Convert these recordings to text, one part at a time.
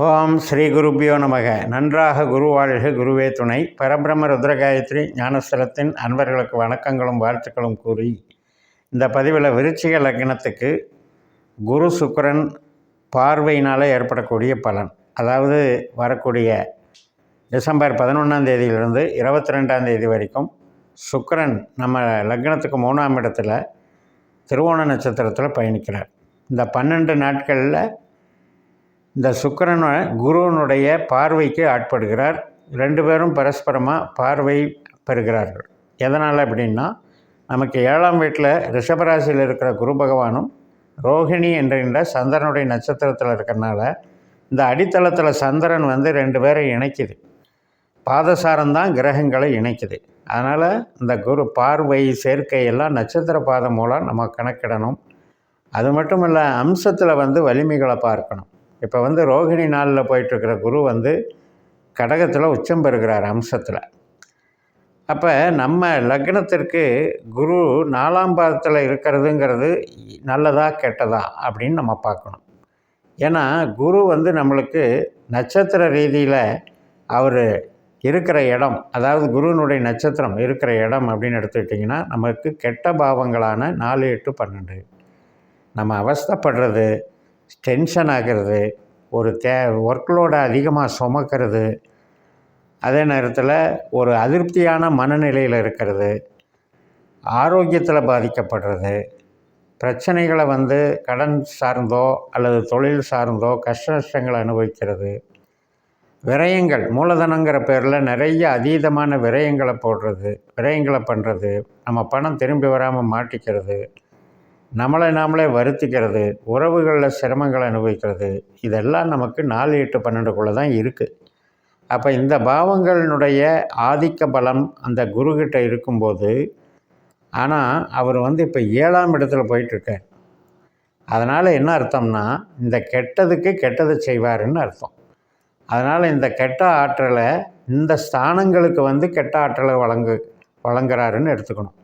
ஓம் ஸ்ரீ குருபியோ நமக. நன்றாக குருவாழ்க குருவே துணை. பரபிரம ருத்ரகாயத்ரி ஞானஸ்தலத்தின் அன்பர்களுக்கு வணக்கங்களும் வாழ்த்துக்களும் கூறி இந்த பதிவில் விருச்சிக லக்னத்துக்கு குரு சுக்கரன் பார்வையினால் ஏற்படக்கூடிய பலன். அதாவது வரக்கூடிய டிசம்பர் பதினொன்றாம் தேதியிலிருந்து இருபத்தி ரெண்டாம் தேதி வரைக்கும் சுக்கரன் நம்ம லக்னத்துக்கு மூணாம் இடத்துல திருவோண நட்சத்திரத்தில் பயணிக்கிறார். இந்த பன்னெண்டு நாட்களில் இந்த சுக்கிரன் குருவனுடைய பார்வைக்கு ஆட்படுகிறார். ரெண்டு பேரும் பரஸ்பரமாக பார்வை பெறுகிறார்கள். எதனால் அப்படின்னா நமக்கு ஏழாம் வீட்டில் ரிஷபராசியில் இருக்கிற குரு பகவானும் ரோஹிணி என்கின்ற சந்திரனுடைய நட்சத்திரத்தில் இருக்கிறனால இந்த அடித்தளத்தில் சந்திரன் வந்து ரெண்டு பேரை இணைக்குது. பாதசாரம் தான் கிரகங்களை இணைக்குது. அதனால் இந்த குரு பார்வை சேர்க்கை எல்லாம் நட்சத்திர பாதம் மூலம் நம்ம கணக்கிடணும். அது மட்டும் இல்லை அம்சத்தில் வந்து வலிமைகளை பார்க்கணும். இப்போ வந்து ரோகிணி நாளில் போயிட்டுருக்கிற குரு வந்து கடகத்தில் உச்சம் பெறுகிறார் அம்சத்தில். அப்போ நம்ம லக்னத்திற்கு குரு நாலாம் பாதத்தில் இருக்கிறதுங்கிறது நல்லதா கெட்டதா அப்படின்னு நம்ம பார்க்கணும். ஏன்னா குரு வந்து நம்மளுக்கு நட்சத்திர ரீதியில் அவர் இருக்கிற இடம் அதாவது குருவினுடைய நட்சத்திரம் இருக்கிற இடம் அப்படின்னு எடுத்துக்கிட்டிங்கன்னா நமக்கு கெட்ட பாவங்களான நாலு எட்டு பன்னெண்டு. நம்ம அவஸ்தைப்படுறது டென்ஷன் ஆகிறது ஒரு தே ஒர்க்லோடை அதிகமாக சுமக்கிறது அதே நேரத்தில் ஒரு அதிருப்தியான மனநிலையில் இருக்கிறது ஆரோக்கியத்தில் பாதிக்கப்படுறது பிரச்சனைகளை வந்து கடன் சார்ந்தோ அல்லது தொழில் சார்ந்தோ கஷ்ட நஷ்டங்களை அனுபவிக்கிறது விரயங்கள் மூலதனங்கிற பேரில் நிறைய அதீதமான விரயங்களை போடுறது விரயங்களை பண்ணுறது நம்ம பணம் திரும்பி வராமல் மாட்டிக்கிறது நம்மளை நாமளே வருத்திக்கிறது உறவுகளில் சிரமங்களை அனுபவிக்கிறது இதெல்லாம் நமக்கு நாலு எட்டு பன்னெண்டுக்குள்ளே தான் இருக்குது அப்போ இந்த பாவங்களினுடைய ஆதிக்க பலம் அந்த குருக்கிட்ட இருக்கும்போது ஆனால் அவர் வந்து இப்போ ஏழாம் இடத்துல போயிட்டுருக்கார். அதனால் என்ன அர்த்தம்னா இந்த கெட்டதுக்கு கெட்டதை செய்வாருன்னு அர்த்தம். அதனால் இந்த கெட்ட ஆற்றலை இந்த ஸ்தானங்களுக்கு வந்து கெட்ட ஆற்றலை வழங்கு வழங்குறாருன்னு எடுத்துக்கணும்.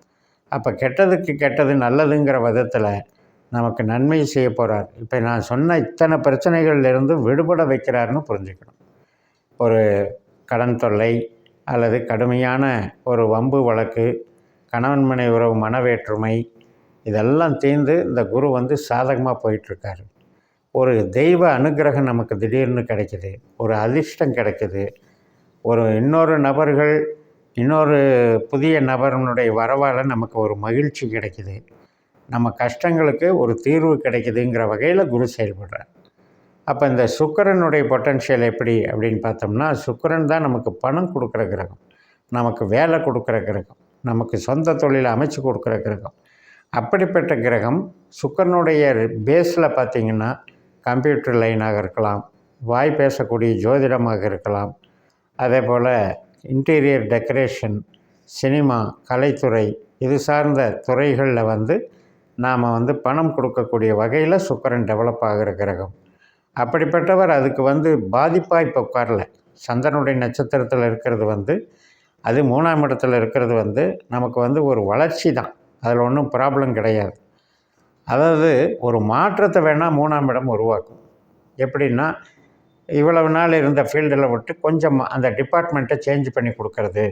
அப்போ கெட்டதுக்கு கெட்டது நல்லதுங்கிற விதத்தில் நமக்கு நன்மை செய்ய போகிறார் இப்போ நான் சொன்ன இத்தனை பிரச்சனைகள்லேருந்து விடுபட வைக்கிறாருன்னு புரிஞ்சுக்கணும். ஒரு கடன் தொல்லை அல்லது கடுமையான ஒரு வம்பு வழக்கு கணவன் மனை உறவு மனவேற்றுமை இதெல்லாம் தீர்ந்து இந்த குரு வந்து சாதகமாக போயிட்டுருக்காரு. ஒரு தெய்வ அனுகிரகம் நமக்கு திடீர்னு கிடைக்குது. ஒரு அதிர்ஷ்டம் கிடைக்குது. ஒரு இன்னொரு நபர்கள் இன்னொரு புதிய நபரினுடைய வரவால் நமக்கு ஒரு மகிழ்ச்சி கிடைக்குது. நம்ம கஷ்டங்களுக்கு ஒரு தீர்வு கிடைக்குதுங்கிற வகையில் குரு செயல்படுறார். அப்போ இந்த சுக்கரனுடைய பொட்டன்ஷியல் எப்படி அப்படின்னு பார்த்தோம்னா சுக்கரன் தான் நமக்கு பணம் கொடுக்குற கிரகம். நமக்கு வேலை கொடுக்குற கிரகம். நமக்கு சொந்த தொழிலை அமைச்சு கொடுக்குற கிரகம். அப்படிப்பட்ட கிரகம் சுக்கரனுடைய பேஸில் பார்த்திங்கன்னா கம்ப்யூட்டர் லைனாக இருக்கலாம் வாய் பேசக்கூடிய ஜோதிடமாக இருக்கலாம். அதே போல் இன்டீரியர் டெக்கரேஷன் சினிமா கலைத்துறை இது சார்ந்த துறைகளில் வந்து நாம் வந்து பணம் கொடுக்கக்கூடிய வகையில் சுக்கரன் டெவலப் ஆகிற கிரகம். அப்படிப்பட்டவர் அதுக்கு வந்து பாதிப்பாக இப்போ உட்காரல. சந்திரனுடைய நட்சத்திரத்தில் இருக்கிறது வந்து அது மூணாம் இடத்துல இருக்கிறது வந்து நமக்கு வந்து ஒரு வளர்ச்சி தான். அதில் ஒன்றும் ப்ராப்ளம் கிடையாது. அதாவது ஒரு மாற்றத்தை வேணால் மூணாம் இடம் உருவாக்கும். எப்படின்னா இவ்வளவு நாள் இருந்த ஃபீல்டில் விட்டு கொஞ்சம் அந்த டிபார்ட்மெண்ட்டை சேஞ்ச் பண்ணி கொடுக்கறது.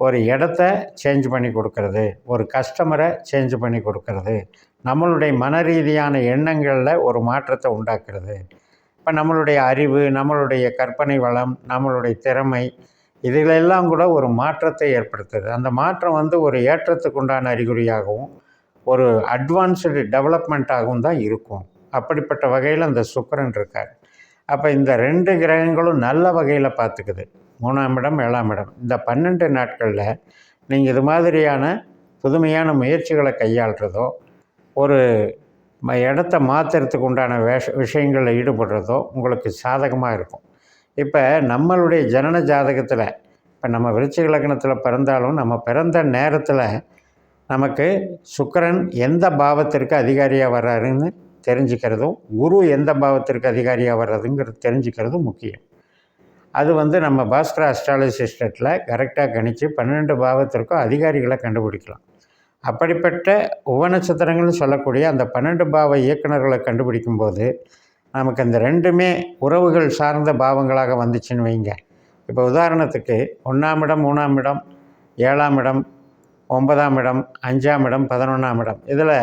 ஒரு இடத்த சேஞ்ச் பண்ணி கொடுக்கறது. ஒரு கஸ்டமரை சேஞ்ச் பண்ணி கொடுக்கறது. நம்மளுடைய மன ரீதியான எண்ணங்களில் ஒரு மாற்றத்தை உண்டாக்குறது. இப்போ நம்மளுடைய அறிவு நம்மளுடைய கற்பனை வளம் நம்மளுடைய திறமை இதிலெல்லாம் கூட ஒரு மாற்றத்தை ஏற்படுத்துது. அந்த மாற்றம் வந்து ஒரு ஏற்றத்துக்கு உண்டான அறிகுறியாகவும் ஒரு அட்வான்ஸ்டு டெவலப்மெண்ட்டாகவும் தான் இருக்கும். அப்படிப்பட்ட வகையில் அந்த சுக்கரன் இருக்கார். அப்போ இந்த ரெண்டு கிரகங்களும் நல்ல வகையில் பார்த்துக்குது. மூணாம் இடம் ஏழாம் இடம். இந்த பன்னெண்டு நாட்களில் நீங்கள் இது மாதிரியான புதுமையான முயற்சிகளை கையாளுறதோ ஒரு ம இடத்த மாற்றுறதுக்கு உண்டான வேஷ விஷயங்களில் ஈடுபடுறதோ உங்களுக்கு சாதகமாக இருக்கும். இப்போ நம்மளுடைய ஜனன ஜாதகத்தில் இப்போ நம்ம விருச்சிக லக்னத்தில் பிறந்தாலும் நம்ம பிறந்த நேரத்தில் நமக்கு சுக்கரன் எந்த பாவத்திற்கு அதிகாரியாக வர்றாருன்னு தெரிஞ்சுக்கிறதும் குரு எந்த பாவத்திற்கு அதிகாரியாக வர்றதுங்கிறது தெரிஞ்சுக்கிறதும் முக்கியம். அது வந்து நம்ம பாஸ்கர அஸ்ட்ராலஜி சிஸ்டத்தில் கரெக்டாக கணித்து பன்னெண்டு பாவத்திற்கும் அதிகாரிகளை கண்டுபிடிக்கலாம். அப்படிப்பட்ட உபநட்சத்திரங்கள்னு சொல்லக்கூடிய அந்த பன்னெண்டு பாவ இயக்குநர்களை கண்டுபிடிக்கும்போது நமக்கு இந்த ரெண்டுமே உறவுகள் சார்ந்த பாவங்களாக வந்துச்சுன்னு வைங்க. இப்போ உதாரணத்துக்கு ஒன்றாம் இடம் மூணாம் இடம் ஏழாம் இடம் ஒன்பதாம் இடம் அஞ்சாம் இடம் பதினொன்றாம் இடம் இதில்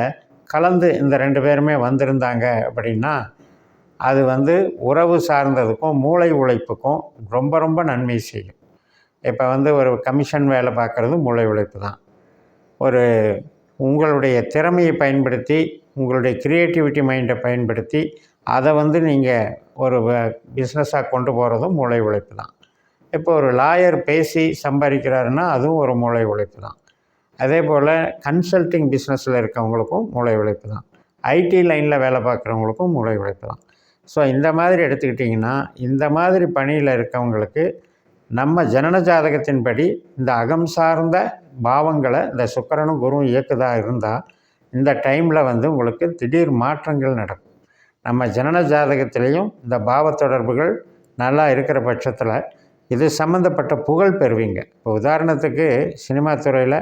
கலந்து இந்த ரெண்டு பேருமே வந்திருந்தாங்க அப்படின்னா அது வந்து உறவு சார்ந்ததுக்கும் மூளை உழைப்புக்கும் ரொம்ப ரொம்ப நன்மை செய்யும். இப்போ வந்து ஒரு கமிஷன் வேலை பார்க்குறது மூளை உழைப்பு தான். ஒரு உங்களுடைய திறமையை பயன்படுத்தி உங்களுடைய க்ரியேட்டிவிட்டி மைண்டை பயன்படுத்தி அதை வந்து நீங்கள் ஒரு பிஸ்னஸாக கொண்டு போகிறதும் மூளை உழைப்பு தான். இப்போ ஒரு லாயர் பேசி சம்பாதிக்கிறாருன்னா அதுவும் ஒரு மூளை உழைப்பு தான். அதே போல் கன்சல்டிங் பிஸ்னஸில் இருக்கவங்களுக்கும் மூளை உழைப்பு தான். ஐடி லைனில் வேலை பார்க்குறவங்களுக்கும் மூளை உழைப்பு தான். ஸோ இந்த மாதிரி எடுத்துக்கிட்டிங்கன்னா இந்த மாதிரி பணியில் இருக்கவங்களுக்கு நம்ம ஜனன ஜாதகத்தின்படி இந்த அகம் சார்ந்த பாவங்களை இந்த சுக்கரனும் குருவும் இயக்குதாக இருந்தால் இந்த டைமில் வந்து உங்களுக்கு திடீர் மாற்றங்கள் நடக்கும். நம்ம ஜனன ஜாதகத்திலையும் இந்த பாவ தொடர்புகள் நல்லா இருக்கிற பட்சத்தில் இது சம்மந்தப்பட்ட புகழ் பெறுவீங்க. இப்போ உதாரணத்துக்கு சினிமா துறையில்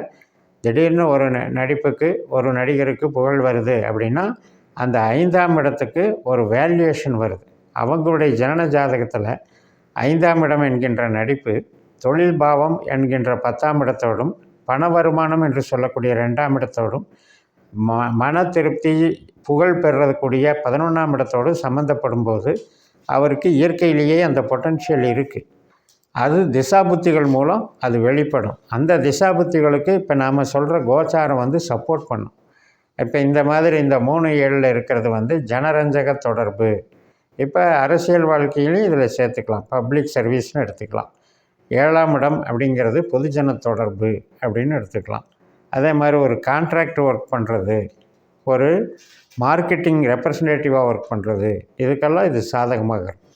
திடீர்னு ஒரு ந நடிப்புக்கு ஒரு நடிகருக்கு புகழ் வருது அப்படின்னா அந்த ஐந்தாம் இடத்துக்கு ஒரு வேல்யூவேஷன் வருது. அவங்களுடைய ஜனன ஜாதகத்தில் ஐந்தாம் இடம் என்கின்ற நடிப்பு தொழில் பாவம் என்கின்ற பத்தாம் இடத்தோடும் பண வருமானம் என்று சொல்லக்கூடிய ரெண்டாம் இடத்தோடும் ம மன திருப்தி புகழ் பெறக்கூடிய பதினொன்றாம் இடத்தோடு சம்மந்தப்படும் போது அவருக்கு இயற்கையிலேயே அந்த பொட்டன்ஷியல் இருக்குது அது திசாபுத்திகள் மூலம் அது வெளிப்படும். அந்த திசாபுத்திகளுக்கு இப்போ நாம் சொல்கிற கோச்சாரம் வந்து சப்போர்ட் பண்ணும். இப்போ இந்த மாதிரி இந்த மூணு ஏழில் இருக்கிறது வந்து ஜனரஞ்சக தொடர்பு. இப்போ அரசியல் வாழ்க்கையிலையும் இதில் சேர்த்துக்கலாம். பப்ளிக் சர்வீஸ்னு எடுத்துக்கலாம். ஏழாம் இடம் அப்படிங்கிறது பொதுஜன தொடர்பு அப்படின்னு எடுத்துக்கலாம். அதே மாதிரி ஒரு கான்ட்ராக்ட் ஒர்க் பண்ணுறது ஒரு மார்க்கெட்டிங் ரெப்ரசன்டேட்டிவாக ஒர்க் பண்ணுறது இதுக்கெல்லாம் இது சாதகமாக இருக்கும்.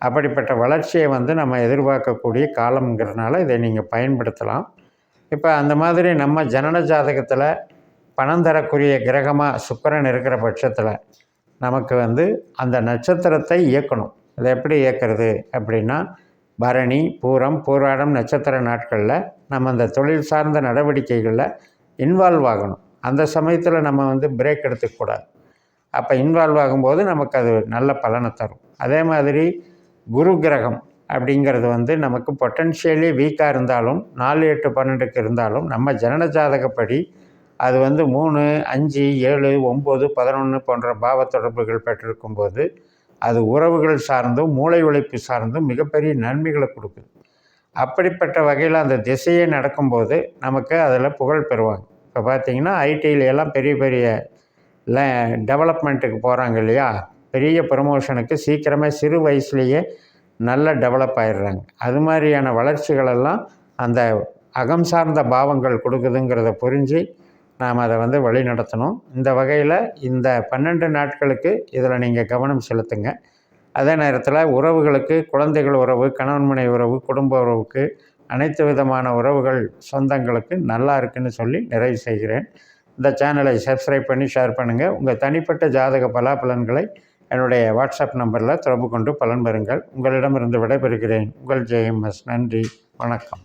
அப்படிப்பட்ட வளர்ச்சியை வந்து நம்ம எதிர்பார்க்கக்கூடிய காலம்ங்கிறதுனால இதை நீங்கள் பயன்படுத்தலாம். இப்போ அந்த மாதிரி நம்ம ஜனன ஜாதகத்தில் பணம் தரக்கூடிய கிரகமாக சுக்கரன் இருக்கிற பட்சத்தில் நமக்கு வந்து அந்த நட்சத்திரத்தை இயக்கணும். அதை எப்படி இயக்கிறது அப்படின்னா பரணி பூரம் பூராடம் நட்சத்திர நாட்களில் நம்ம அந்த தொழில் சார்ந்த நடவடிக்கைகளில் இன்வால்வ் ஆகணும். அந்த சமயத்தில் நம்ம வந்து பிரேக் எடுத்துக்கூடாது அப்போ இன்வால்வ் ஆகும்போது நமக்கு அது நல்ல பலனை தரும். அதே மாதிரி குரு கிரகம் அப்படிங்கிறது வந்து நமக்கு பொட்டன்ஷியலி வீக்காக இருந்தாலும் நாலு எட்டு பன்னெண்டுக்கு இருந்தாலும் நம்ம ஜனன ஜாதகப்படி அது வந்து மூணு அஞ்சு ஏழு ஒம்பது பதினொன்று போன்ற பாவ தொடர்புகள் பெற்றிருக்கும் போது அது உறவுகள் சார்ந்தும் மூளை உழைப்பு சார்ந்தும் மிகப்பெரிய நன்மைகளை கொடுக்குது. அப்படிப்பட்ட வகையில் அந்த திசையே நடக்கும்போது நமக்கு அதில் புகழ் பெறுவாங்க. இப்போ பார்த்தீங்கன்னா ஐடியில் எல்லாம் பெரிய பெரிய ல டெவலப்மெண்ட்டுக்கு போகிறாங்க இல்லையா? பெரிய ப்ரமோஷனுக்கு சீக்கிரமே சிறு வயசுலேயே நல்ல டெவலப் ஆயிடுறாங்க. அது மாதிரியான வளர்ச்சிகளெல்லாம் அந்த அகம் சார்ந்த பாவங்கள் கொடுக்குதுங்கிறத புரிஞ்சு நாம் அதை வந்து வழி நடத்தணும் இந்த வகையில் இந்த பன்னெண்டு நாட்களுக்கு இதில் நீங்கள் கவனம் செலுத்துங்க. அதே நேரத்தில் உறவுகளுக்கு குழந்தைகள் உறவு கணவன் மனை உறவு குடும்ப உறவுக்கு அனைத்து விதமான உறவுகள் சொந்தங்களுக்கு நல்லா இருக்குன்னு சொல்லி நிறைவு செய்கிறேன். இந்த சேனலை சப்ஸ்கிரைப் பண்ணி ஷேர் பண்ணுங்கள் உங்கள் தனிப்பட்ட ஜாதக பலாபலன்களை என்னுடைய வாட்ஸ்அப் நம்பரில் தொடர்பு கொண்டு பலன் பெறுங்கள். உங்களிடமிருந்து விடைபெறுகிறேன். உங்கள் ஜெயம்எஸ். நன்றி. வணக்கம்.